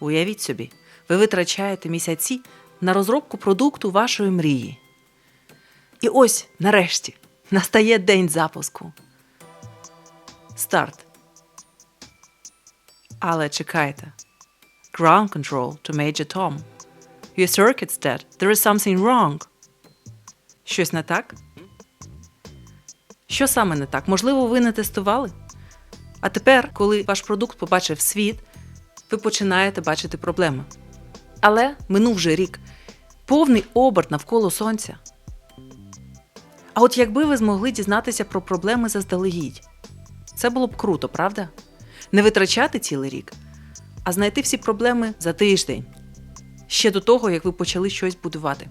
Уявіть собі, ви витрачаєте місяці на розробку продукту вашої мрії. І ось, нарешті, настає день запуску. Старт. Але чекайте. Ground control to Major Tom. Your circuit's dead. There is something wrong. Щось не так? Що саме не так? Можливо, ви не тестували? А тепер, коли ваш продукт побачив світ, ви починаєте бачити проблеми. Але минув вже рік, повний оберт навколо сонця. А от якби ви змогли дізнатися про проблеми заздалегідь, це було б круто, правда? Не витрачати цілий рік, а знайти всі проблеми за тиждень, ще до того, як ви почали щось будувати.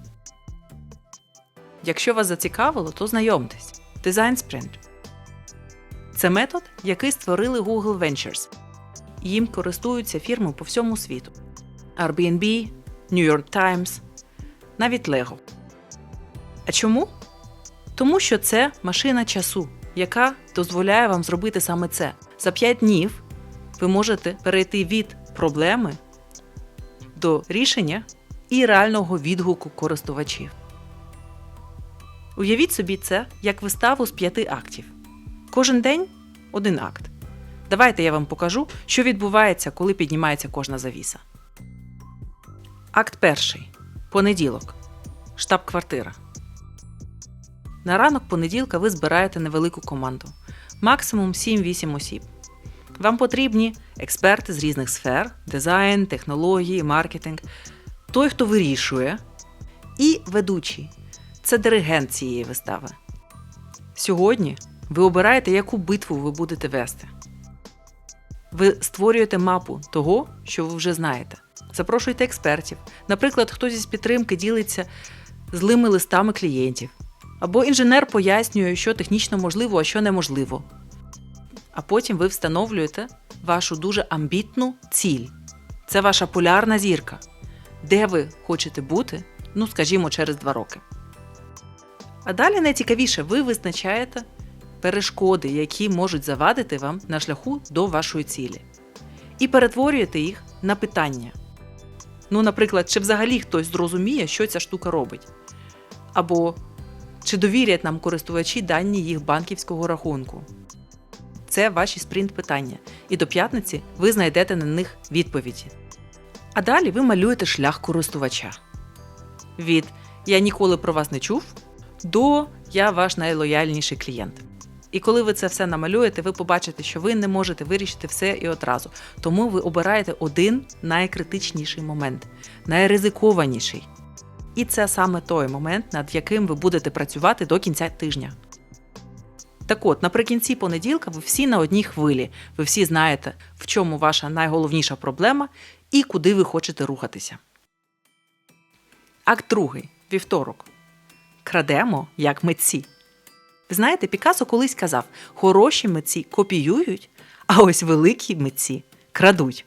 Якщо вас зацікавило, то знайомтесь. Design Sprint. Це метод, який створили Google Ventures. Їм користуються фірми по всьому світу: Airbnb, New York Times, навіть Lego. А чому? Тому що це машина часу, яка дозволяє вам зробити саме це. За 5 днів ви можете перейти від проблеми до рішення і реального відгуку користувачів. Уявіть собі це як виставу з п'яти актів. Кожен день один акт. Давайте я вам покажу, що відбувається, коли піднімається кожна завіса. Акт перший. Понеділок. Штаб-квартира. На ранок понеділка ви збираєте невелику команду. Максимум 7-8 осіб. Вам потрібні експерти з різних сфер: дизайн, технології, маркетинг, той, хто вирішує, і ведучий це диригент цієї вистави. Сьогодні ви обираєте, яку битву ви будете вести. Ви створюєте мапу того, що ви вже знаєте. Запрошуйте експертів. Наприклад, хтось із підтримки ділиться злими листами клієнтів. Або інженер пояснює, що технічно можливо, а що неможливо. А потім ви встановлюєте вашу дуже амбітну ціль. Це ваша полярна зірка, де ви хочете бути, ну скажімо, через два роки. А далі найцікавіше, ви визначаєте перешкоди, які можуть завадити вам на шляху до вашої цілі. І перетворюєте їх на питання. Ну, наприклад, чи взагалі хтось зрозуміє, що ця штука робить? Або чи довірять нам користувачі дані їх банківського рахунку? Це ваші спринт питання. І до п'ятниці ви знайдете на них відповіді. А далі ви малюєте шлях користувача. Від Я ніколи про вас не чув до Я ваш найлояльніший клієнт. І коли ви це все намалюєте, ви побачите, що ви не можете вирішити все і одразу. Тому ви обираєте один найкритичніший момент, найризикованіший. І це саме той момент, над яким ви будете працювати до кінця тижня. Так от, наприкінці понеділка ви всі на одній хвилі. Ви всі знаєте, в чому ваша найголовніша проблема і куди ви хочете рухатися. Акт другий. Вівторок. Крадемо як митці. Ви знаєте, Пікасо колись казав: хороші митці копіюють, а ось великі митці крадуть.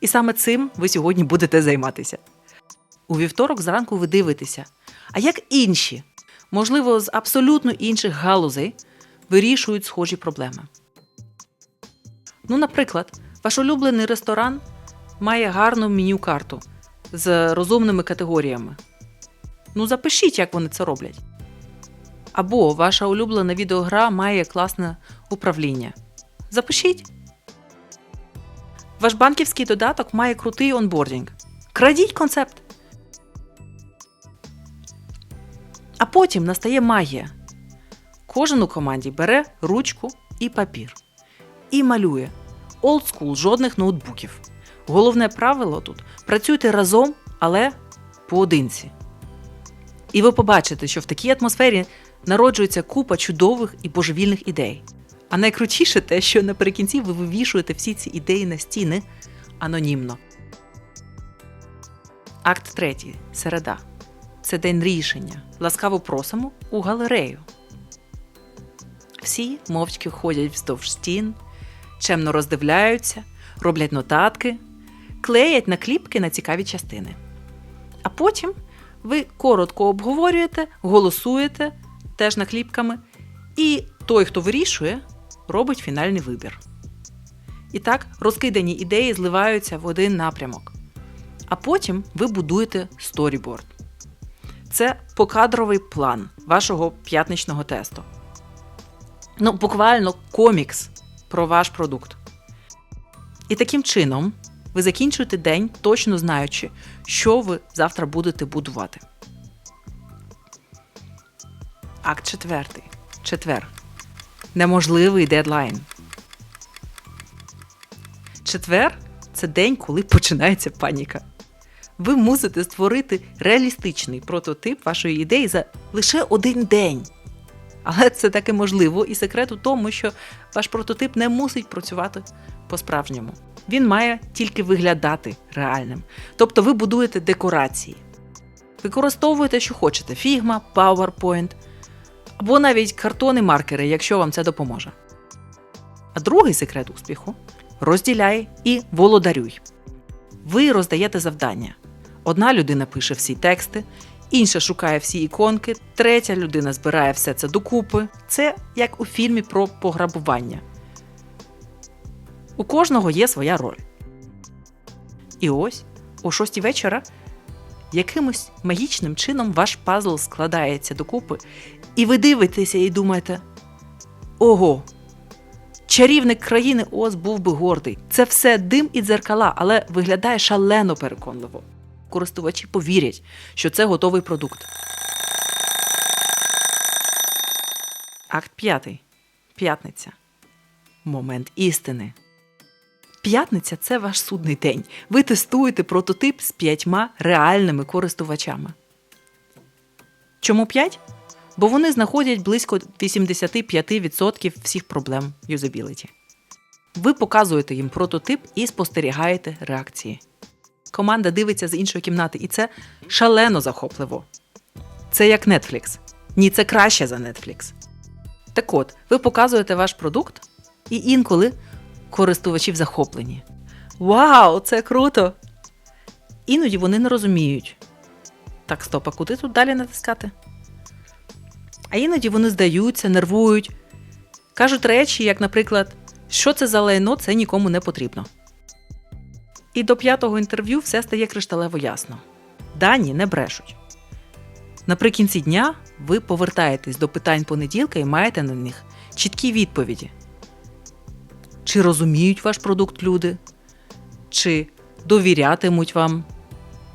І саме цим ви сьогодні будете займатися. У вівторок зранку ви дивитеся, а як інші, можливо, з абсолютно інших галузей вирішують схожі проблеми. Ну, наприклад, ваш улюблений ресторан має гарну меню карту з розумними категоріями. Ну, запишіть, як вони це роблять. Або ваша улюблена відеогра має класне управління. Запишіть. Ваш банківський додаток має крутий онбордінг. Крадіть концепт. А потім настає магія. Кожен у команді бере ручку і папір і малює. Old school, жодних ноутбуків. Головне правило тут працюйте разом, але поодинці. І ви побачите, що в такій атмосфері народжується купа чудових і божевільних ідей. А найкрутіше те, що наприкінці ви вивішуєте всі ці ідеї на стіни анонімно. Акт третій. Середа. Це день рішення. Ласкаво просимо у галерею. Всі мовчки ходять вздовж стін, чемно роздивляються, роблять нотатки, клеять накліпки на цікаві частини. А потім ви коротко обговорюєте, голосуєте теж накліпками, і той, хто вирішує, робить фінальний вибір. І так розкидані ідеї зливаються в один напрямок. А потім ви будуєте сторіборд. Це покадровий план вашого п'ятничного тесту. Ну, буквально комікс про ваш продукт. І таким чином ви закінчуєте день, точно знаючи, що ви завтра будете будувати. Акт четвертий. Четвер. Неможливий дедлайн. Четвер це день, коли починається паніка. Ви мусите створити реалістичний прототип вашої ідеї за лише один день. Але це таки можливо, і секрет у тому, що ваш прототип не мусить працювати по-справжньому. Він має тільки виглядати реальним. Тобто ви будуєте декорації. Використовуєте, що хочете: Figma, PowerPoint або навіть картони маркери, якщо вам це допоможе. А другий секрет успіху розділяй і володарюй. Ви роздаєте завдання. Одна людина пише всі тексти, інша шукає всі іконки, третя людина збирає все це докупи. Це як у фільмі про пограбування. У кожного є своя роль. І ось о шостій вечора якимось магічним чином ваш пазл складається докупи, і ви дивитеся і думаєте: ого! Чарівник країни Оз був би гордий. Це все дим і дзеркала, але виглядає шалено переконливо. Користувачі повірять, що це готовий продукт. Акт п'ятий. П'ятниця. Момент істини. П'ятниця це ваш судний день. Ви тестуєте прототип з п'ятьма реальними користувачами. Чому п'ять? Бо вони знаходять близько 85% всіх проблем юзабіліті. Ви показуєте їм прототип і спостерігаєте реакції. Команда дивиться з іншої кімнати, і це шалено захопливо. Це як Netflix. Ні, це краще за Netflix. Так от, ви показуєте ваш продукт, і інколи користувачі в захопленні. Вау, це круто! Іноді вони не розуміють. Так, стоп, а куди тут далі натискати? А іноді вони здаються, нервують, кажуть речі, як, наприклад, що це за лайно, це нікому не потрібно. І до п'ятого інтерв'ю все стає кришталево ясно. Дані не брешуть. Наприкінці дня ви повертаєтесь до питань понеділка і маєте на них чіткі відповіді. Чи розуміють ваш продукт люди, чи довірятимуть вам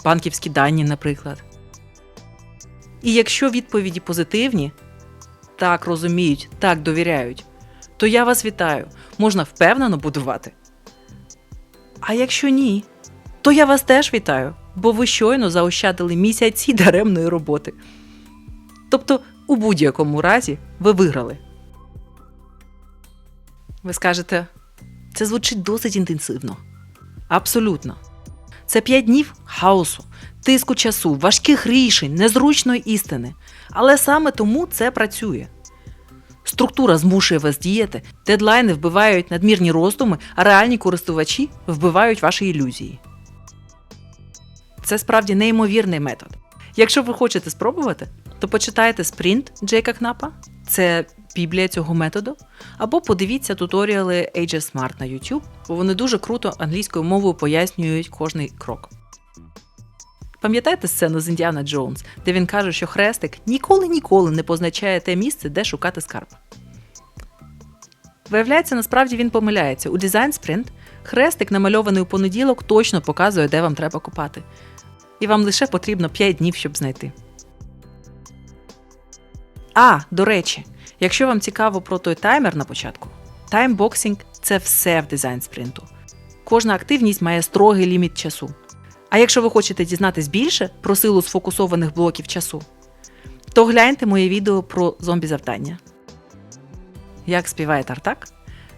банківські дані, наприклад. І якщо відповіді позитивні, так розуміють, так довіряють, то я вас вітаю, можна впевнено будувати. А якщо ні, то я вас теж вітаю, бо ви щойно заощадили місяці даремної роботи. Тобто, у будь-якому разі ви виграли. Ви скажете, це звучить досить інтенсивно. Абсолютно. Це п'ять днів хаосу, тиску часу, важких рішень, незручної істини. Але саме тому це працює. Структура змушує вас діяти, дедлайни вбивають надмірні роздуми, а реальні користувачі вбивають ваші ілюзії. Це справді неймовірний метод. Якщо ви хочете спробувати, то почитайте спринт Джейка Кнапа, це біблія цього методу, або подивіться туторіали Age Smart на YouTube, бо вони дуже круто англійською мовою пояснюють кожний крок. Пам'ятаєте сцену з Індіана Джонс, де він каже, що хрестик ніколи-ніколи не позначає те місце, де шукати скарб. Виявляється, насправді він помиляється. У дизайн спринт хрестик, намальований у понеділок, точно показує, де вам треба копати. І вам лише потрібно 5 днів, щоб знайти. А, до речі, якщо вам цікаво про той таймер на початку, таймбоксинг це все в дизайн спринту. Кожна активність має строгий ліміт часу. А якщо ви хочете дізнатись більше про силу сфокусованих блоків часу, то гляньте моє відео про зомбі завдання. Як співає Тартак?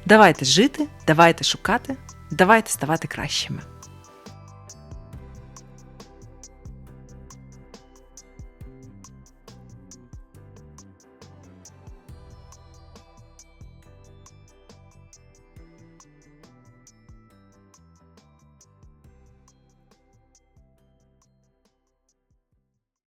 Давайте жити, давайте шукати, давайте ставати кращими.